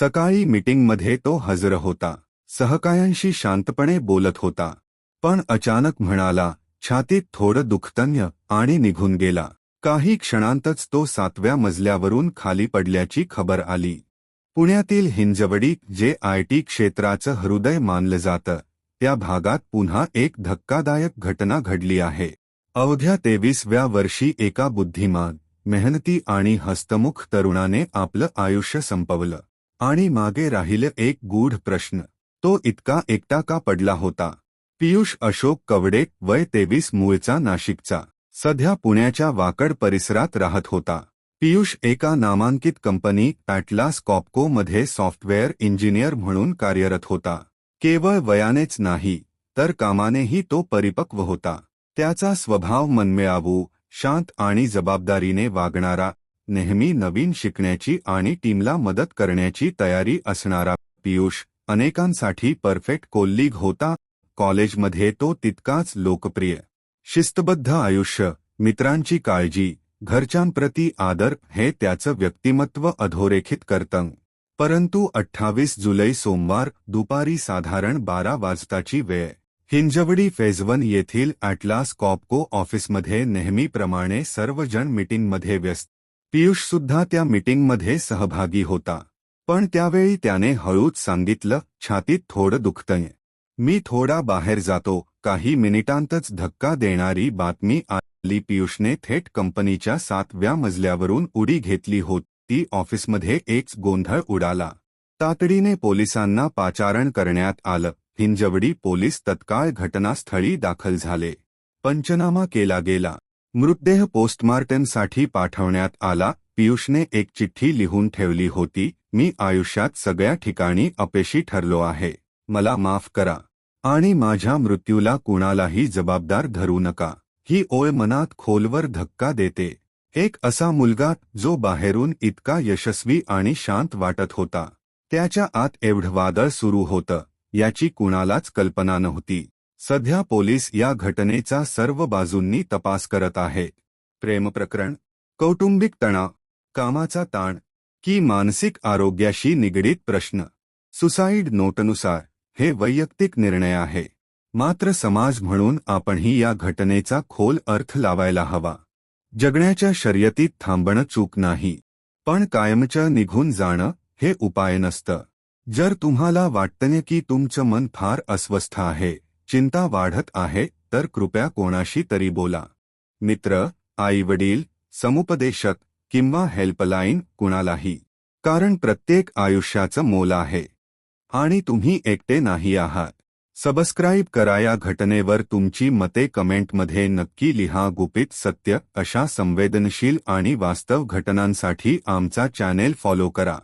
सकाळी मीटिंगमध्ये तो हजर होता. सहकायांशी शांतपणे बोलत होता. पण अचानक म्हणाला छातीत थोडं दुखतन्य आणि निघून गेला. काही क्षणांतच तो सातव्या मजल्यावरून खाली पडल्याची खबर आली. पुण्यातील हिंजवडी जे आय टी क्षेत्राचं हृदय मानलं जातं त्या भागात पुन्हा एक धक्कादायक घटना घडली आहे. अवघ्या तेवीसव्या वर्षी एका बुद्धिमान मेहनती आणि हस्तमुख तरुणाने आपलं आयुष्य संपवलं. आणि मागे राहिले एक गूढ प्रश्न. तो इतका एकटा का पडला होता? पियुष अशोक कवडे वय तेवीस मूळचा नाशिकचा. सध्या पुण्याच्या वाकड परिसरात राहत होता. पियुष एका नामांकित कंपनी पॅटलास कॉपकोमध्ये सॉफ्टवेअर इंजिनियर म्हणून कार्यरत होता. केवळ वयानेच नाही तर कामानेही तो परिपक्व होता. त्याचा स्वभाव मनमिळावू शांत आणि जबाबदारीने वागणारा नेहमी नवीन शिकण्याची आणि टीमला मदत करण्याची तयारी असणारा पियुष अनेकांसाठी परफेक्ट कोल्लीग होता. कॉलेजमध्ये तो तितकाच लोकप्रिय. शिस्तबद्ध आयुष्य, मित्रांची काळजी, घरच्यांप्रती आदर हे त्याचं व्यक्तिमत्व अधोरेखित करतं. परंतु अठ्ठावीस जुलै सोमवार, दुपारी साधारण बारा वाजताची वेळ. हिंजवडी फेजवन येथील ॲटलास कॉपको ऑफिसमध्ये नेहमीप्रमाणे सर्वजण मीटिंगमध्ये व्यस्त पियुष सुद्धा त्या मीटिंगमध्ये सहभागी होता. पण त्यावेळी त्याने हळूच सांगितलं छातीत थोडं दुखतंय. मी थोडा बाहेर जातो. काही मिनिटांतच धक्का देणारी बातमी आली. पियुषने थेट कंपनीच्या सातव्या मजल्यावरून उडी घेतली होती. ऑफिसमध्ये एक गोंधळ उडाला. तातडीने पोलिसांना पाचारण करण्यात आलं. हिंजवडी पोलीस तत्काळ घटनास्थळी दाखल झाले. पंचनामा केला गेला. मृतदेह पोस्टमार्टमसाठी पाठवण्यात आला. पियुषने एक चिठ्ठी लिहून ठेवली होती. मी आयुष्यात सगळ्या ठिकाणी अपेशी ठरलो आहे. मला माफ करा. आणि माझ्या मृत्यूला कुणालाही जबाबदार धरू नका. ही ओळ मनात खोलवर धक्का देते. एक असा मुलगा जो बाहेरून इतका यशस्वी आणि शांत वाटत होता. त्याच्या आत एवढं वादळ सुरू होतं. याची कुणालाच कल्पना नव्हती. सध्या पोलीस या घटनेचा सर्व बाजूंनी तपास करत आहे. प्रेमप्रकरण कौटुंबिक तणाव कामाचा ताण की मानसिक आरोग्याशी निगडीत प्रश्न. सुसाईड नोटनुसार हे वैयक्तिक निर्णय आहे. मात्र समाज म्हणून आपणही या घटनेचा खोल अर्थ लावायला हवा. जगण्याच्या शर्यतीत थांबणं चूक नाही. पण कायमचं निघून जाणं हे उपाय नसतं. जर तुम्हाला वाटतंय की तुमचं मन फार अस्वस्थ आहे चिंता वाढत आहे तर कृपया कोणाशी तरी बोला. मित्र आई वडील समुपदेशक किंवा हेल्पलाईन कुणालाही. कारण प्रत्येक आयुष्याचं मोल आहे. आणि तुम्ही एकटे नाही आहात. सबस्क्राईब करा या घटनेवर तुमची मते कमेंटमध्ये नक्की लिहा गुपित सत्य अशा संवेदनशील आणि वास्तव घटनांसाठी आमचा चॅनेल फॉलो करा.